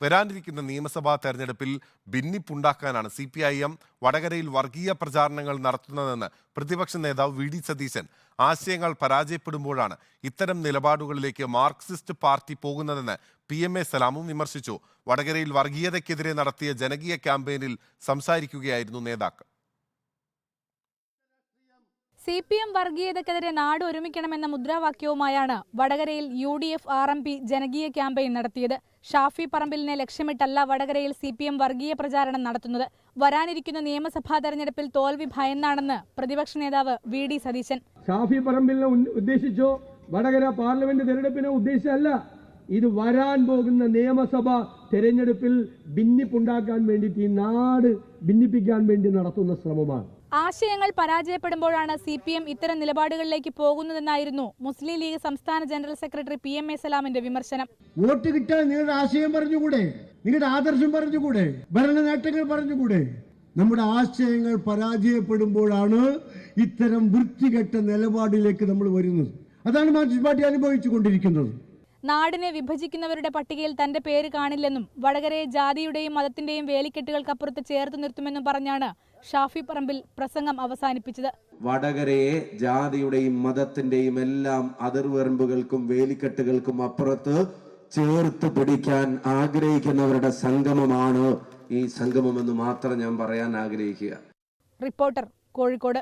വരാനിരിക്കുന്ന നിയമസഭാ തെരഞ്ഞെടുപ്പിൽ ഭിന്നിപ്പുണ്ടാക്കാനാണ് സി പി ഐ എം വടകരയിൽ വർഗീയ പ്രചാരണങ്ങൾ നടത്തുന്നതെന്ന് പ്രതിപക്ഷ നേതാവ് വി ഡി സതീശൻ. ആശയങ്ങൾ പരാജയപ്പെടുമ്പോഴാണ് ഇത്തരം നിലപാടുകളിലേക്ക് മാർക്സിസ്റ്റ് പാർട്ടി പോകുന്നതെന്ന് പി എം എ സലാമും വിമർശിച്ചു. വടകരയിൽ വർഗീയതയ്ക്കെതിരെ നടത്തിയ ജനകീയ ക്യാമ്പയിനിൽ സംസാരിക്കുകയായിരുന്നു നേതാക്കൾ. സി പി എം വർഗീയതക്കെതിരെ നാട് ഒരുമിക്കണമെന്ന മുദ്രാവാക്യവുമായാണ് വടകരയിൽ U D F R M P ജനകീയ ക്യാമ്പയിൻ നടത്തിയത്. ഷാഫി പറമ്പിലിനെ ലക്ഷ്യമിട്ടല്ല വടകരയിൽ സി പി എം വർഗീയ പ്രചാരണം നടത്തുന്നത്. വരാനിരിക്കുന്ന നിയമസഭാ തെരഞ്ഞെടുപ്പിൽ തോൽവി ഭയന്നാണെന്ന് പ്രതിപക്ഷ നേതാവ് വി ഡി സതീശൻ. ഷാഫി പറമ്പിലിനെ ഉദ്ദേശിച്ചോ? വടകര പാർലമെന്റ് തെരഞ്ഞെടുപ്പിനെ ഉദ്ദേശിച്ചല്ല ഇത് വരാൻ പോകുന്ന നിയമസഭ തെരഞ്ഞെടുപ്പിൽ ഭിന്നിപ്പുണ്ടാക്കാൻ വേണ്ടിയിട്ട് ഈ നാട് ഭിന്നിപ്പിക്കാൻ വേണ്ടി നടത്തുന്ന ശ്രമമാണ്. ആശയങ്ങൾ പരാജയപ്പെടുമ്പോഴാണ് സി പി എം ഇത്തരം നിലപാടുകളിലേക്ക് പോകുന്നതെന്നായിരുന്നു മുസ്ലിം ലീഗ് സംസ്ഥാന general secretary P M A സലാമിന്റെ വിമർശനം. വോട്ട് കിട്ടാൻ നിങ്ങളുടെ ആശയം പറഞ്ഞുകൂടെ? നിങ്ങളുടെ ആദർശം പറഞ്ഞുകൂടെ? ഭരണ നേട്ടങ്ങൾ പറഞ്ഞുകൂടെ? നമ്മുടെ ആശയങ്ങൾ പരാജയപ്പെടുമ്പോഴാണ് ഇത്തരം വൃത്തികെട്ട നിലപാടിലേക്ക് നമ്മൾ വരുന്നത്. അതാണ് മാർക്സിസ്റ്റ് പാർട്ടി അനുഭവിച്ചു കൊണ്ടിരിക്കുന്നത് നാടിനെ വിഭജിക്കുന്നവരുടെ പട്ടികയിൽ തന്റെ പേര് കാണില്ലെന്നും വടകരയെ ജാതിയുടെയും മതത്തിന്റെയും വേലിക്കെട്ടുകൾക്കപ്പുറത്ത് ചേർത്ത് നിർത്തുമെന്നും പറഞ്ഞാണ് ഷാഫി പറമ്പിൽ പ്രസംഗം അവസാനിപ്പിച്ചത്. വടകരയെ ജാതിയുടെയും മതത്തിന്റെയും എല്ലാം അതിർവരമ്പുകൾക്കും വേലിക്കെട്ടുകൾക്കും അപ്പുറത്ത് ചേർത്ത് പിടിക്കാൻ ആഗ്രഹിക്കുന്നവരുടെ സംഗമമാണ് ഈ സംഗമം എന്ന് മാത്രം ഞാൻ പറയാൻ ആഗ്രഹിക്കുക. റിപ്പോർട്ടർ കോഴിക്കോട്.